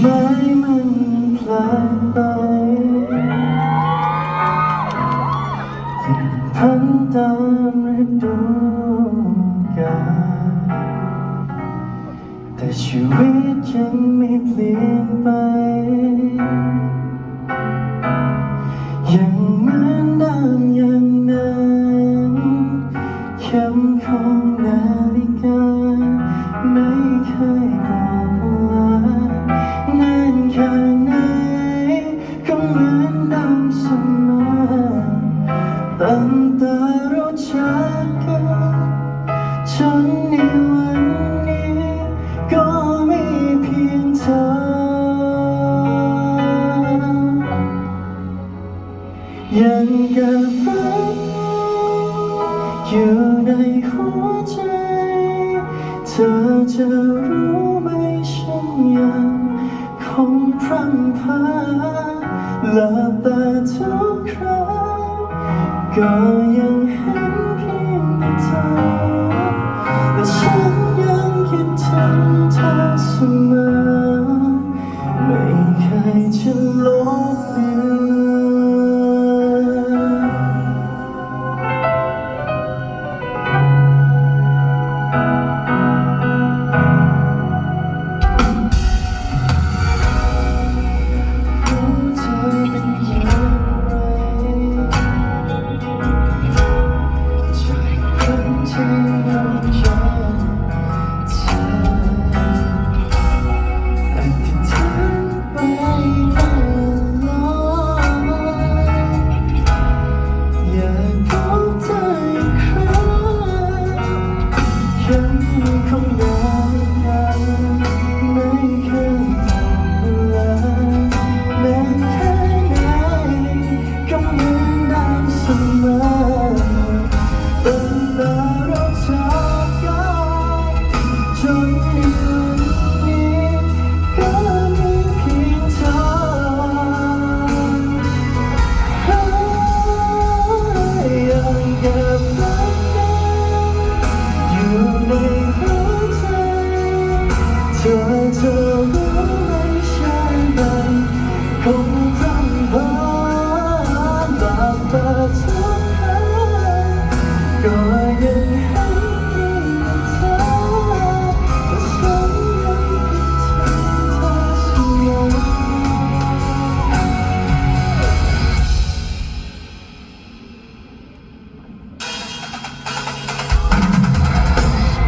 ไม่มันพลาดไปพันตามฤดูกาลแต่ชีวิตยัไม่เปลี่ยนไป นในวันนี้ ก็ไม่เพียงเธอ ยังกับรักอยู่ในหัวใจ เธอจะรู้ไหมฉันยังคงพรั่งพาหลับตาทุกครั้งก็ยัง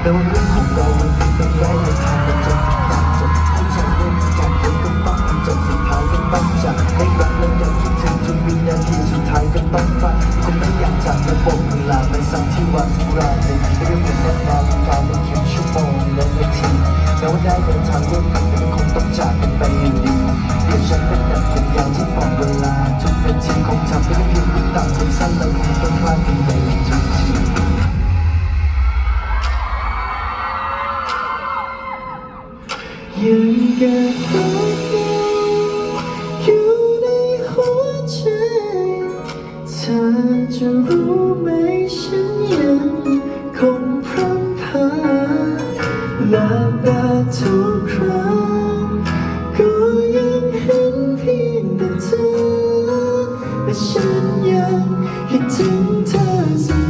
There was รักรักทุกครั้งก็ยังเห็นเพียงแต่เธอและฉันยังคิดถึงเธอเสมอ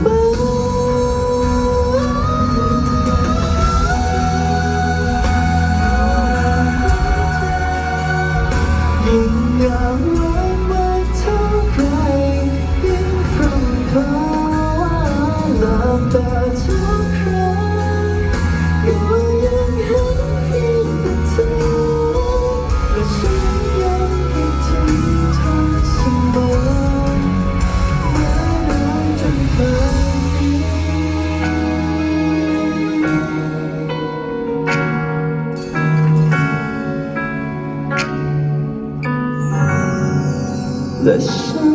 แต่ฉัน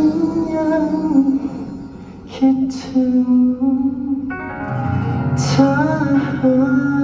ยังคิดถึงเธอ